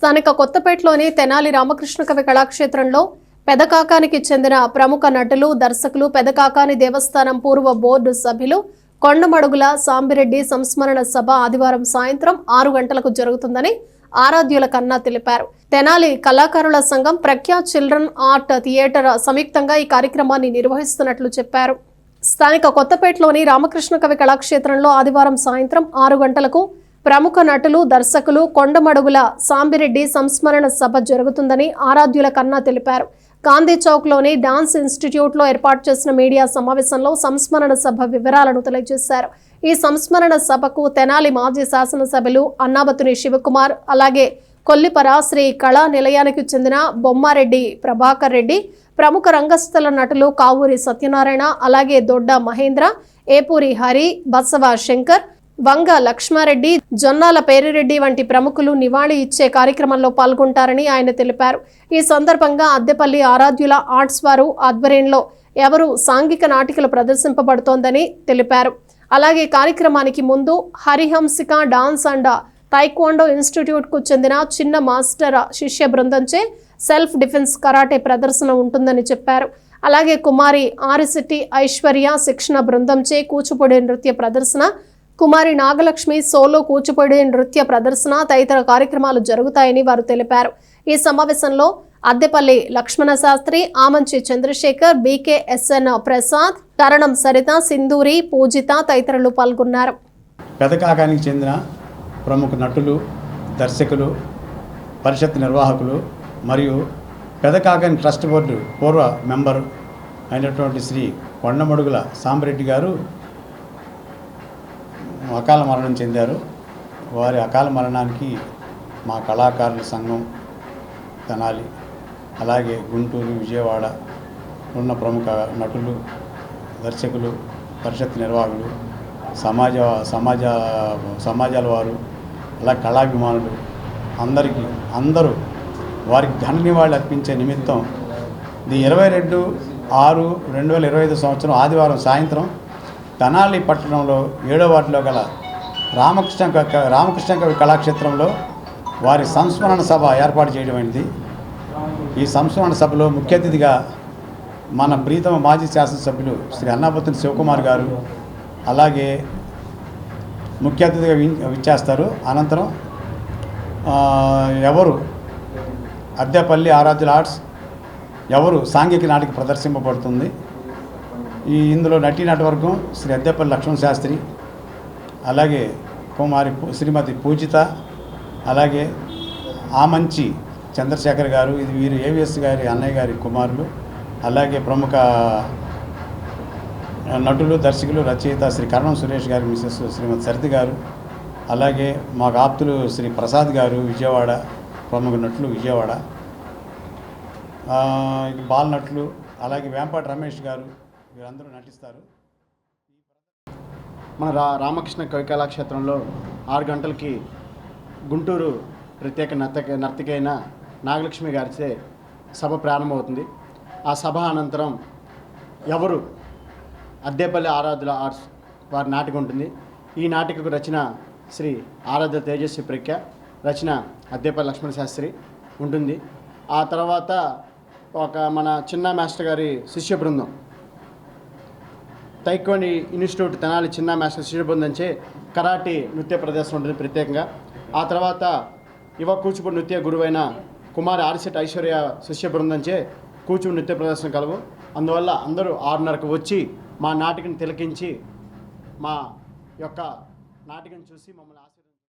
స్థానిక కొత్తపేటలోని తెనాలి రామకృష్ణ కవి కళాక్షేత్రంలో పెదకాకానికి చెందిన ప్రముఖ నటులు దర్శకులు పెదకాకాని దేవస్థానం పూర్వ బోర్డు సభ్యులు కొండమడుగుల సాంబిరెడ్డి సంస్మరణ సభ ఆదివారం సాయంత్రం ఆరు గంటలకు జరుగుతుందని ఆరాధ్యుల కన్నా తెలిపారు. తెనాలి కళాకారుల సంఘం ప్రఖ్యా చిల్డ్రన్ ఆర్ట్ థియేటర్ సంయుక్తంగా ఈ కార్యక్రమాన్ని నిర్వహిస్తున్నట్లు చెప్పారు. స్థానిక కొత్తపేటలోని రామకృష్ణ కవి కళాక్షేత్రంలో ఆదివారం సాయంత్రం ఆరు గంటలకు ప్రముఖ నటులు దర్శకులు కొండమడుగుల సాంబిరెడ్డి సంస్మరణ సభ జరుగుతుందని ఆరాధ్యుల కన్నా తెలిపారు. గాంధీ చౌక్లోని డాన్స్ ఇన్స్టిట్యూట్లో ఏర్పాటు చేసిన మీడియా సమావేశంలో సంస్మరణ సభ వివరాలను తెలియజేశారు. ఈ సంస్మరణ సభకు తెనాలి మాజీ శాసనసభ్యులు అన్నాబతుని శివకుమార్ అలాగే కొల్లిపర శ్రీ కళా నిలయానికి చెందిన బొమ్మారెడ్డి ప్రభాకర్ రెడ్డి ప్రముఖ రంగస్థల నటులు కావూరి సత్యనారాయణ అలాగే దొడ్డ మహేంద్ర ఏపూరి హరి బసవ శంకర్ వంగ లక్ష్మారెడ్డి జొన్నాల పేరిరెడ్డి వంటి ప్రముఖులు నివాళి ఇచ్చే కార్యక్రమంలో పాల్గొంటారని ఆయన తెలిపారు. ఈ సందర్భంగా అద్దెపల్లి ఆరాధ్యుల ఆర్ట్స్ వారు ఆధ్వర్యంలో ఎవరు సాంఘిక నాటికలు ప్రదర్శింపబడుతోందని తెలిపారు. అలాగే కార్యక్రమానికి ముందు హరిహంసిక డాన్స్ అండ్ తైక్వాండో ఇన్స్టిట్యూట్కు చెందిన చిన్న మాస్టర్ శిష్య బృందంచే సెల్ఫ్ డిఫెన్స్ కరాటే ప్రదర్శన ఉంటుందని చెప్పారు. అలాగే కుమారి ఆరిసిటి ఐశ్వర్య శిక్షణ బృందంచే కూచిపూడి నృత్య ప్రదర్శన కుమారి నాగలక్ష్మి సోలో కూచిపూడి నృత్య ప్రదర్శన తదితర కార్యక్రమాలు జరుగుతాయని వారు తెలిపారు. ఈ సమావేశంలో అద్దెపల్లి లక్ష్మణ శాస్త్రి ఆమంచి చంద్రశేఖర్ బీకేఎస్ఎన్ ప్రసాద్ కరణం సరిత సింధూరి పూజిత తదితరులు పాల్గొన్నారు. పెదకాకానికి చెందిన ప్రముఖ నటులు దర్శకులు పరిషత్ నిర్వాహకులు మరియు పెదకాకాని ట్రస్ట్ బోర్డు పూర్వ మెంబరు అయినటువంటి శ్రీ కొండమడుగుల సాంబరెడ్డి గారు అకాల మరణం చెందారు. వారి అకాల మరణానికి మా కళాకారుల సంఘం తెనాలి అలాగే గుంటూరు విజయవాడ ఉన్న ప్రముఖ నటులు దర్శకులు పరిషత్ నిర్వాహకులు సమాజ సమాజ సమాజాల వారు అలా కళాభిమానులు అందరికీ అందరూ వారికి ఘన నివాళి అర్పించే నిమిత్తం ది ఇరవై రెండు ఆరు రెండు వేల ఇరవై ఐదు సంవత్సరం ఆదివారం సాయంత్రం తెనాలి పట్టణంలో ఏడో వార్డులో గల రామకృష్ణ రామకృష్ణ కవి కళాక్షేత్రంలో వారి సంస్మరణ సభ ఏర్పాటు చేయడమైనది ఈ సంస్మరణ సభలో ముఖ్య అతిథిగా మన ప్రీతమ మాజీ శాసనసభ్యులు శ్రీ అన్నాపతిని శివకుమార్ గారు అలాగే ముఖ్య అతిథిగా విచ్చేస్తారు. అనంతరం ఎవరు? అద్దెపల్లి ఆరాధ్యుల ఆర్ట్స్ ఎవరు? సాంఘిక నాటిక ప్రదర్శింపబడుతుంది. ఈ ఇందులో నటీ నటవర్గం శ్రీ అద్దెపల్లి లక్ష్మణ శాస్త్రి అలాగే కుమారి శ్రీమతి పూజిత అలాగే ఆమంచి చంద్రశేఖర్ గారు ఇది వీరు ఏవిఎస్ గారి అన్నయ్య గారి కుమారులు అలాగే ప్రముఖ నటులు దర్శకులు రచయిత శ్రీ కరణం సురేష్ గారి మిసెస్ శ్రీమతి సరితి గారు అలాగే మాకు ఆప్తులు శ్రీ ప్రసాద్ గారు విజయవాడ ప్రముఖ నటులు విజయవాడ. ఆ, బాల నటులు అలాగే వేంపాటి రమేష్ గారు వీరందరూ నటిస్తారు. మన రా రామకృష్ణ కవికళా క్షేత్రంలో ఆరు గంటలకి గుంటూరు ప్రత్యేక నర్తక నర్తకి అయిన నాగలక్ష్మి గారిచే సభ ప్రారంభమవుతుంది. ఆ సభ అనంతరం ఎవరు అద్దేపల్లి ఆరాధుల ఆర్ట్స్ వారి నాటిక ఉంటుంది. ఈ నాటికకు రచన శ్రీ ఆరాధ్య తేజస్వి ప్రఖ్య రచన అద్దేపల్లి లక్ష్మణ శాస్త్రి ఉంటుంది. ఆ తర్వాత ఒక మన చిన్న మాస్టర్ గారి శిష్య బృందం తైకోని ఇన్స్టిట్యూట్ తెనాలి చిన్న మాస్టర్ శిరబృందంచే కరాటీ నృత్య ప్రదర్శన ఉంటుంది ప్రత్యేకంగా. ఆ తర్వాత యువ కూచిపూడి నృత్య గురువైన కుమార్ ఆర్సెట్ ఐశ్వర్య శిష్య బృందంచే కూచిపూడి నృత్య ప్రదర్శన కలవు. అందువల్ల అందరూ ఆరున్నరకు వచ్చి మా నాటికను తిలకించి మా యొక్క నాటికను చూసి మమ్మల్ని ఆశ